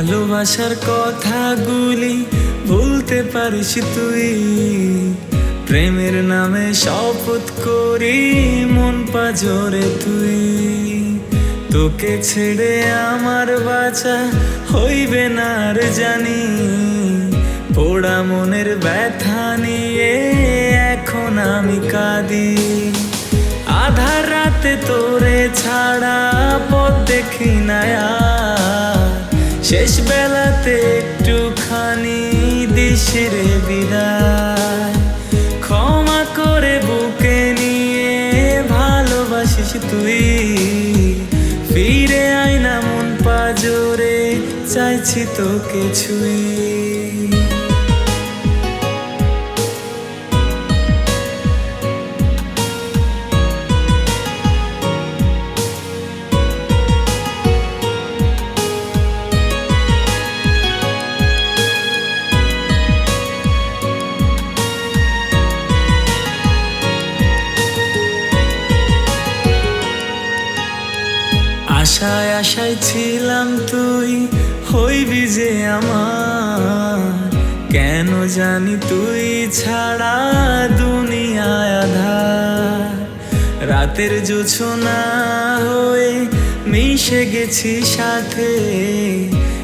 ভালোবাসার কথাগুলি ভুলতে পারিস তুই। প্রেমের নামে শপথ করি, মন পাজরে তুই। তোকে ছেড়ে আমার বাঁচা হইবে না আর জানি। পোড়া মনের ব্যথা নিয়ে এখন আমি কাঁদি। আধার রাতে তোরে ছাড়া পথ দেখি না। শেষ বেলাতে একটুখানি দেশের বিদায়। ক্ষমা করে বুকে নিয়ে ভালোবাসিস তুই। ফিরে আয় না মন পাজরে, চাইছি তোকে ছুঁই আশায় ছিলাম তুই, হইবি যে আমার। কেন জানি তুই ছাড়া দুনিয়ায় আধার। রাতের জোছনা হয়ে মিশে গেছি সাথে।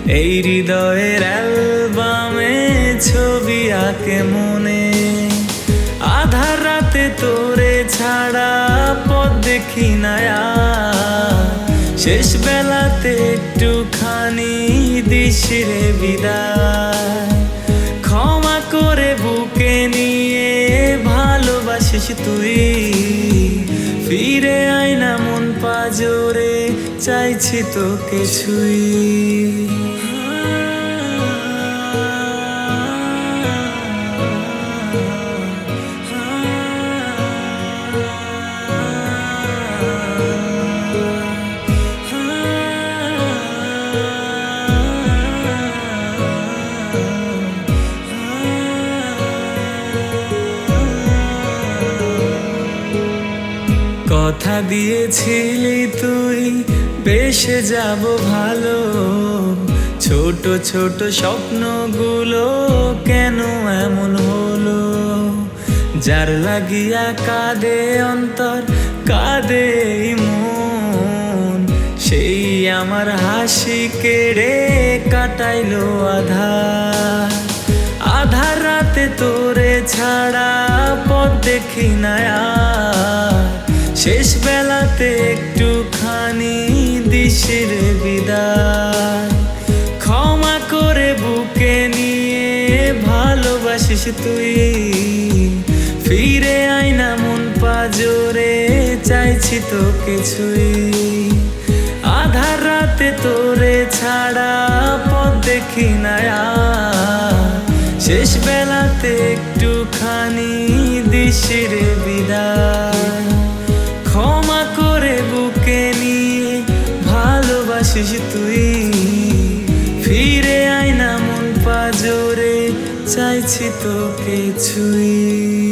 এই হৃদয়ের অ্যালবামে ছবি আঁকে মনে। আধার রাতে তোরে ছাড়া পথ দেখি না। শেষ বেলাতে একটুখানি দিশরে বিদায়। ক্ষমা করে বুকে নিয়ে ভালোবাসিস তুই। ফিরে আয় না মন পাজরে, চাইছি তোকে ছুই। কথা দিয়েছিলি তুই বেসে যাব ভালো। ছোট ছোট স্বপ্নগুলো কেন এমন হলো? যার লাগিয়া কাঁদে অন্তর, কাঁদে মন। সেই আমার হাসি কেড়ে কাটাইলো আধার। আধার রাতে তোরে ছাড়া পথ দেখি না। শেষ বেলাতে একটুখানি দিশির বিদায়। ক্ষমা করে বুকে নিয়ে ভালোবাসিস তুই। ফিরে আয় না মন পাজরে, চাইছি তো কিছুই আধার রাতে তোরে ছাড়া পথ দেখি না। শেষ বেলাতে চাইছি তোকে ছুঁই